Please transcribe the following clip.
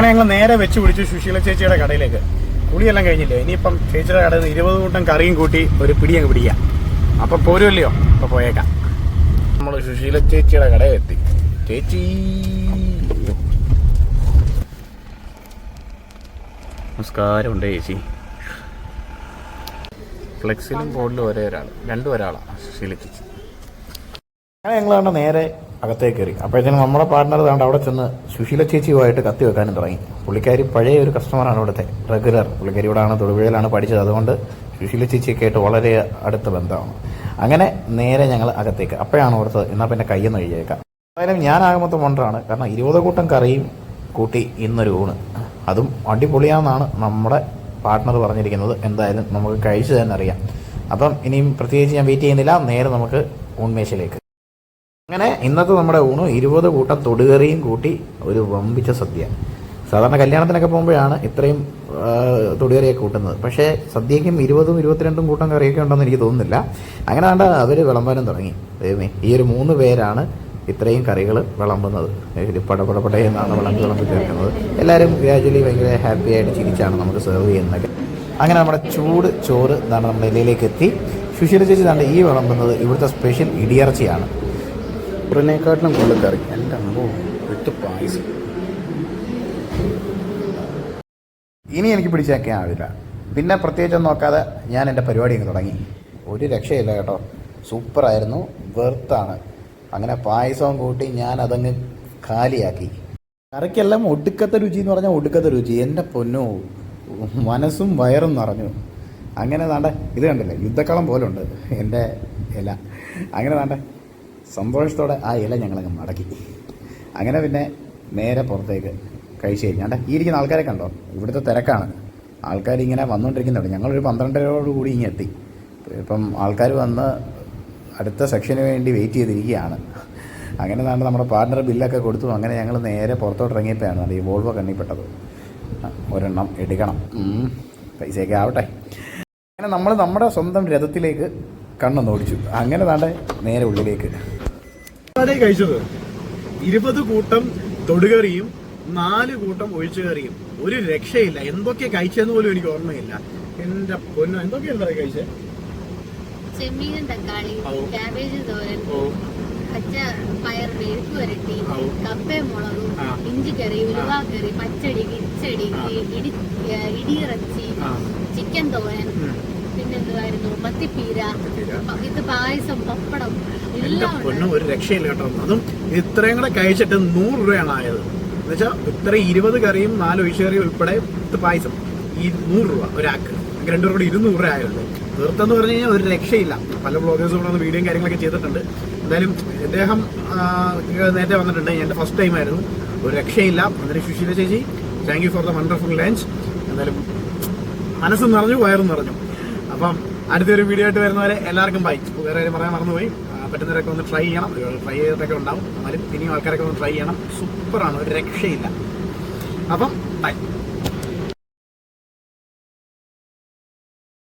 അങ്ങനെ ഞങ്ങൾ നേരെ വെച്ച് പിടിച്ചു സുശീല ചേച്ചിയുടെ കടയിലേക്ക്. കുളിയെല്ലാം കഴിഞ്ഞില്ലേ? ഇനിയിപ്പം ചേച്ചിയുടെ കടയിൽ നിന്ന് ഇരുപത് കൂട്ടം കറിയും കൂട്ടി ഒരു പിടി അങ്ങ് പിടിക്കാം. അപ്പൊ പോരുമല്ലയോ? അപ്പൊ പോയേക്കാം. നമ്മൾ സുശീല ചേച്ചിയുടെ കടയിൽ എത്തി. ചേച്ചി. നമസ്കാരമുണ്ട് ചേച്ചി. ഫ്ലെക്സിലും ബോർഡിലും ഒരേ ഒരാൾ രണ്ടും ഒരാളാണ് സുശീല ചേച്ചി. അങ്ങനെ ഞങ്ങളാണ് നേരെ അകത്തേക്ക് കയറി. അപ്പോഴത്തേനും നമ്മുടെ പാർട്ട്ണർ കണ്ട് അവിടെ ചെന്ന് സുശീല ചേച്ചിയുമായിട്ട് കത്തി വെക്കാനും തുടങ്ങി. പുള്ളിക്കാരി പഴയ ഒരു കസ്റ്റമറാണ് ഇവിടുത്തെ. റെഗുലർ പുള്ളിക്കാരി ഇവിടെയാണ് തൊടുപുഴയിലാണ് പഠിച്ചത്. അതുകൊണ്ട് സുശീല ചേച്ചിയൊക്കെ ആയിട്ട് വളരെ അടുത്ത ബന്ധമാണ്. അങ്ങനെ നേരെ ഞങ്ങൾ അകത്തേക്ക്. അപ്പോഴാണ് ഓർത്തത് എന്നാൽ പിന്നെ കയ്യെന്ന് കഴിയേക്കാം എന്തായാലും ഞാനാകുമ്പോൾ വണ്ടറാണ് കാരണം ഇരുപത് കൂട്ടം കറിയും കൂട്ടി ഇന്നൊരു ഊണ്. അതും അടിപൊളിയാണെന്നാണ് നമ്മുടെ പാർട്ട്ണർ പറഞ്ഞിരിക്കുന്നത്. എന്തായാലും നമുക്ക് കഴിച്ചു തന്നെ അറിയാം. അപ്പം ഇനിയും പ്രത്യേകിച്ച് ഞാൻ വെയിറ്റ് ചെയ്യുന്നില്ല. നേരെ നമുക്ക് ഊൺമേശയിലേക്ക്. അങ്ങനെ ഇന്നത്തെ നമ്മുടെ ഊണ് ഇരുപത് കൂട്ടം തൊടുകറിയും കൂട്ടി ഒരു വമ്പിച്ച സദ്യ സാധാരണ കല്യാണത്തിനൊക്കെ പോകുമ്പോഴാണ് ഇത്രയും തൊടുകറിയൊക്കെ കൂട്ടുന്നത്. പക്ഷേ സദ്യക്കും ഇരുപതും ഇരുപത്തിരണ്ടും കൂട്ടം കറിയൊക്കെ ഉണ്ടെന്ന് എനിക്ക് തോന്നുന്നില്ല. അങ്ങനെ കണ്ട അവർ വിളമ്പാനും തുടങ്ങി. ദൈവമേ ഈ ഒരു മൂന്ന് പേരാണ് ഇത്രയും കറികൾ വിളമ്പുന്നത്. ഒരു പടപടപടേ എന്നാണ് വിളമ്പ് വിളമ്പ് ചേർക്കുന്നത് എല്ലാവരും ഗ്രാജുവലി ഭയങ്കര ഹാപ്പി ആയിട്ട് ചിരിച്ചാണ് നമുക്ക് സെർവ് ചെയ്യുന്നത്. അങ്ങനെ നമ്മുടെ ചൂട് ചോറ് ഇതാണ് നമ്മുടെ ഇലയിലേക്ക് എത്തി. സുശീല ചേച്ചി ഈ വിളമ്പുന്നത് ഇവിടുത്തെ സ്പെഷ്യൽ ഇടിയർച്ചയാണ് ഉടനെക്കാട്ടിലും കൂടുതൽ കറി. എന്റെ അമ്പോ വിട്ട് പായസം. ഇനി എനിക്ക് പിടിച്ചേക്കാൻ ആവില്ല. പിന്നെ പ്രത്യേകിച്ചൊന്നും നോക്കാതെ ഞാൻ എന്റെ പരിപാടി അങ്ങ് തുടങ്ങി. ഒരു രക്ഷയില്ല കേട്ടോ. സൂപ്പറായിരുന്നു വെർത്താണ് അങ്ങനെ പായസവും കൂട്ടി ഞാൻ അതങ്ങ് കാലിയാക്കി. കറിക്കെല്ലാം ഒടുക്കത്തെ രുചി എന്ന് പറഞ്ഞാൽ ഒടുക്കത്തെ രുചി. എന്റെ പൊന്നോ മനസ്സും വയറും നിറഞ്ഞു. അങ്ങനെ താണ്ട ഇത് കണ്ടില്ലേ? യുദ്ധക്കളം പോലുണ്ട്. എന്റെ ഇല. അങ്ങനെ താണ്ട സന്തോഷത്തോടെ ആ ഇല ഞങ്ങളങ്ങ് മടക്കി. അങ്ങനെ പിന്നെ നേരെ പുറത്തേക്ക് കഴിച്ചു കഴിഞ്ഞാണ്ട് ഈ ഇരിക്കുന്ന ആൾക്കാരെ കണ്ടോ? ഇവിടുത്തെ തിരക്കാണ്. ആൾക്കാർ ഇങ്ങനെ വന്നുകൊണ്ടിരിക്കുന്നുണ്ട് ഞങ്ങളൊരു പന്ത്രണ്ടരയോട് കൂടി ഇങ്ങനെ എത്തി. ഇപ്പം ആൾക്കാർ വന്ന് അടുത്ത സെക്ഷന് വേണ്ടി വെയിറ്റ് ചെയ്തിരിക്കുകയാണ്. അങ്ങനെ നാണ്ട് നമ്മുടെ പാർട്ണർ ബില്ലൊക്കെ കൊടുത്തു. അങ്ങനെ ഞങ്ങൾ നേരെ പുറത്തോട്ട് ഇറങ്ങിയപ്പോഴാണ് ഈ വോൾവോ കണ്ണിപ്പെട്ടത് ഒരെണ്ണം എടുക്കണം. പൈസയൊക്കെ ആവട്ടെ. അങ്ങനെ നമ്മൾ നമ്മുടെ സ്വന്തം രഥത്തിലേക്ക് കണ്ണൊന്ന് ഓടിച്ചു. അങ്ങനെ താണ്ടെ നേരെ ഉള്ളിലേക്ക്. കഴിച്ചത് ഇരുപത് കൂട്ടം തൊടുകറിയും നാല് കൂട്ടം ഒഴിച്ചുകറിയും ഒരു രക്ഷയില്ല എന്തൊക്കെ കഴിച്ചെന്ന് പോലും എനിക്ക് ഓർമ്മയില്ല എന്റെ പൊന്ന എന്തൊക്കെയാണ് സാറേ കഴിച്ചത് ചെമ്മീനും തക്കാളി ഔ. ക്യാബേജ് തോരൻ ഓ പച്ച പയർ മെഴുക്ക് വരട്ടി ഔ. കപ്പയും മുളകും ആ. ഇഞ്ചിക്കറി ഉലുവാക്കറി പച്ചടി കിച്ചടി. ഇടി ഇടിയിറച്ചി ചിക്കൻ തോരൻ. പിന്നെന്തുവായിരുന്നു? മത്തിപ്പീര ഇത് പായസം പപ്പടം എല്ലാം പൊന്നും ഒരു രക്ഷയില്ല കേട്ടോ. അതും ഇത്രയും കൂടെ കഴിച്ചിട്ട് നൂറ് രൂപയാണ് ആയത്. എന്നുവെച്ചാൽ ഇത്ര ഇരുപത് കറിയും നാല് ഒഴിച്ചു കറിയും ഉൾപ്പെടെ ഇത് പായസം. ഈ നൂറ് രൂപ ഒരാൾക്ക്. രണ്ടു കൂടെ ഇരുന്നൂറ് രൂപ ആയുള്ളൂ തീർത്തെന്ന് പറഞ്ഞു കഴിഞ്ഞാൽ ഒരു രക്ഷയില്ല. പല ബ്ലോഗേഴ്സും ഇവിടെ വന്ന് വീഡിയോയും കാര്യങ്ങളൊക്കെ ചെയ്തിട്ടുണ്ട്. എന്തായാലും അദ്ദേഹം നേരത്തെ വന്നിട്ടുണ്ട്. എന്റെ ഫസ്റ്റ് ടൈം ആയിരുന്നു. ഒരു രക്ഷയില്ല. അന്നേരം സുശീല ചേച്ചി thank you for the wonderful lunch എന്തായാലും മനസ്സ് നിറഞ്ഞു വയറും നിറഞ്ഞു. അപ്പം അടുത്തൊരു വീഡിയോ ആയിട്ട് വരുന്നവരെ എല്ലാവർക്കും ബൈ വേറെ കാര്യം പറയാൻ മറന്നുപോയി. പറ്റുന്നവരൊക്കെ ഒന്ന് ട്രൈ ചെയ്യണം. ട്രൈ ചെയ്തിട്ടൊക്കെ ഉണ്ടാവും. എന്നാലും ഇനിയും ആൾക്കാരൊക്കെ ഒന്ന് ട്രൈ ചെയ്യണം. സൂപ്പറാണ് ഒരു രക്ഷയില്ല. അപ്പം ബൈ